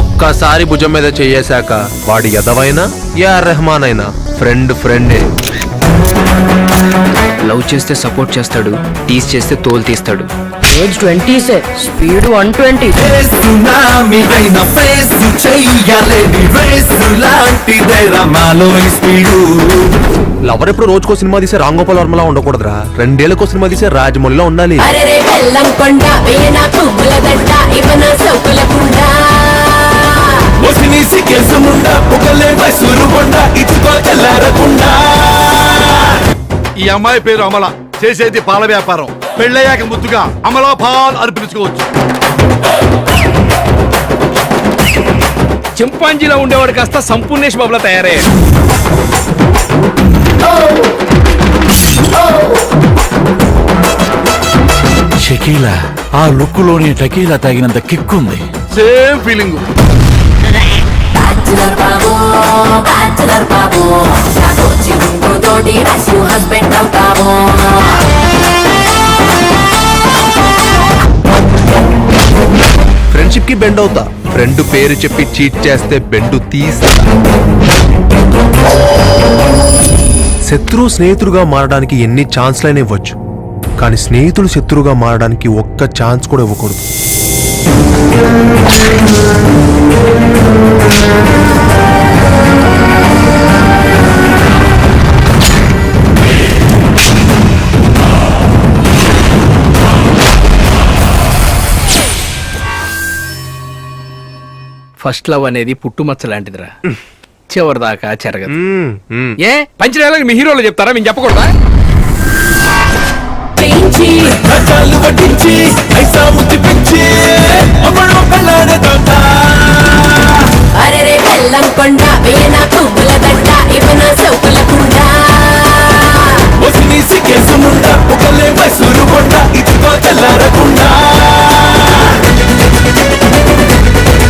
ఒక్కసారి భుజం మీద చేయేశాక వాడి ఎదవైనా యా రెహమాన్ అయినా ఫ్రెండ్ ఫ్రెండే లవ్ చేస్తే సపోర్ట్ చేస్తాడు టీస్ చేస్తే తోలు తీస్తాడు. ఏజ్ ట్వంటీసే స్పీడ్ వన్ ట్వంటీ. లవర్ ఎప్పుడు రోజుకో సినిమా తీసే రామ్ గోపాల్ వర్మలా ఉండకూడదురా. రెండేళ్ళకో సినిమా తీసే రాజమౌళిలో ఉండాలి. అమ్మాయి పేరు అమల. చేసేది పాల వ్యాపారం. పెళ్ళయ్యాక ముద్దుగా అమలా పాల్ అని పిలుచుకోవచ్చు చింపాంజీలో ఉండేవాడు కాస్త సంపూర్ణేష్ బాబులా తయారయ్యాడు షకీలా ఆ లుక్కులోని టకీలా తాగినంత కిక్కుంది సేమ్ ఫీలింగ్. బ్యాచులర్ బాబు బ్యాచులర్ బాబు. తోటి రాసు హస్బెండ్ అవుతాము. ఫ్రెండ్షిప్కి బెండ్ అవుతా. ఫ్రెండ్ పేరు చెప్పి చీట్ చేస్తే బెండు తీస్తా. శత్రువు స్నేహితుడుగా మారడానికి ఎన్ని ఛాన్స్లైనా ఇవ్వచ్చు. కానీ స్నేహితుడు శత్రువుగా మారడానికి ఒక్క ఛాన్స్ కూడా ఇవ్వకూడదు. ఫస్ట్ లవ్ అనేది పుట్టుమచ్చ లాంటిదిరా. చివరిదాకా చెరగదు. ఏ? పంచడాలకు మీ హీరోలు చెప్తారా? మేము చెప్పకూడదా? ముద్దు